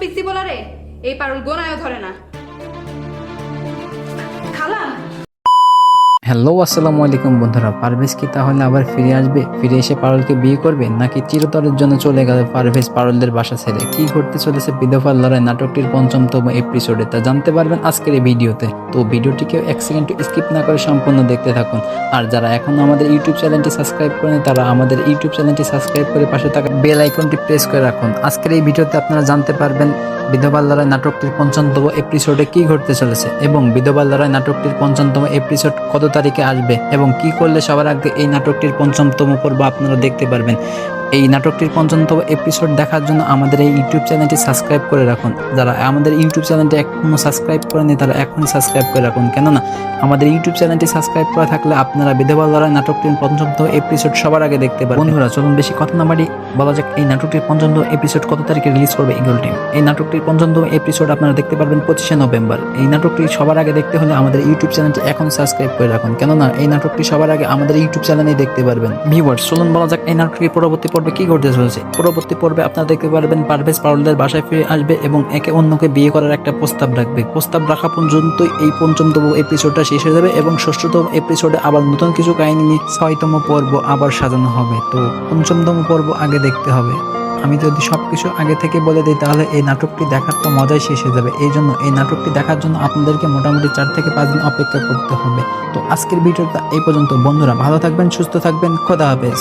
পিসি বলারে? এই পারুল গোনায়ও ধরে না। হ্যালো, আসসালামু আলাইকুম বন্ধুরা। পারভেজ কি তাহলে আবার ফিরে আসবে? ফিরে এসে পারুলকে বিয়ে করবে? নাকি চিরতরের জন্য চলে গেল পারভেজ পারুলদের বাসা ছেড়ে? কি ঘটতে চলেছে বিধবার লড়াই নাটকটির পঞ্চমতম এপিসোডে তা জানতে পারবেন আজকের এই ভিডিওতে। তো ভিডিওটিকে এক সেকেন্ড স্কিপ না করে সম্পূর্ণ দেখতে থাকুন। আর যারা এখন আমাদের ইউটিউব চ্যানেলটি সাবস্ক্রাইব করেন, তারা আমাদের ইউটিউব চ্যানেলটি সাবস্ক্রাইব করে পাশে থাকা বেল আইকনটি প্রেস করে রাখুন। আজকের এই ভিডিওতে আপনারা জানতে পারবেন বিধবা লড়াই নাটকটির পঞ্চমতম এপিসোডে কি ঘটতে চলেছে এবং বিধবা লড়াই নাটকটির পঞ্চমতম এপিসোড কত তারিখে আসবে এবং কি করলে সবার আগে এই নাটকটির পঞ্চমতম পর্ব আপনারা দেখতে পারবেন। এই নাটকটির পঞ্চমতম এপিসোড দেখার জন্য আমাদের এই ইউটিউব চ্যানেলটি সাবস্ক্রাইব করে রাখুন। যারা আমাদের ইউটিউব চ্যানেলটি এখনও সাবস্ক্রাইব করেনি তারা এখনই সাবস্ক্রাইব করে রাখুন। কেননা, আমাদের ইউটিউব চ্যানেলটি সাবস্ক্রাইব করা থাকলে আপনারা বিধবা লড়াই নাটকটির পঞ্চমতম এপিসোড সবার আগে দেখতে পারবেন বন্ধুরা, চলুন বেশি কথা না বাড়ি বলা যাক, এই নাটকটির পঞ্চমতম এপিসোড কত তারিখে রিলিজ করবে ইগল টিম এই নাটকটির পঞ্চমতম এপিসোড আপনারা দেখতে পারবেন পঁচিশে নভেম্বর। এই নাটকটি সবার আগে দেখতে হলে আমাদের ইউটিউব চ্যানেলটি এখন সাবস্ক্রাইব করে রাখুন। কেননা, এই নাটকটি সবার আগে আমাদের ইউটিউব চ্যানেলেই দেখতে পারবেন। ভিউয়ার্স চলুন বলা যাক, এই নাটকটির পরবর্তী পর্বে কি ঘটতে চলেছে? পরবর্তী পর্বে আপনারা দেখতে পারবেন পারভেজ পারুলদের বাসায় ফিরে আসবে এবং একে অন্যকে বিয়ে করার একটা প্রস্তাব রাখবে। প্রস্তাব রাখা পর্যন্ত এই পঞ্চমতম এপিসোডটা শেষ হয়ে যাবে এবং ষষ্ঠতম এপিসোডে আবার নতুন কিছু কাহিনী নিয়ে ছয়তম পর্ব আবার সাজানো হবে। তো পঞ্চমতম পর্ব আগে দেখতে হবে। আমি যদি সবকিছু আগে থেকে বলে দিই, তাহলে এই নাটকটি দেখার তো মজাই শেষ হয়ে যাবে। এই জন্য এই নাটকটি দেখার জন্য আপনাদেরকে মোটামুটি চার থেকে পাঁচ দিন অপেক্ষা করতে হবে। তো আজকের ভিডিওটা এই পর্যন্ত। বন্ধুরা, ভালো থাকবেন, সুস্থ থাকবেন। খোদা হাফেজ।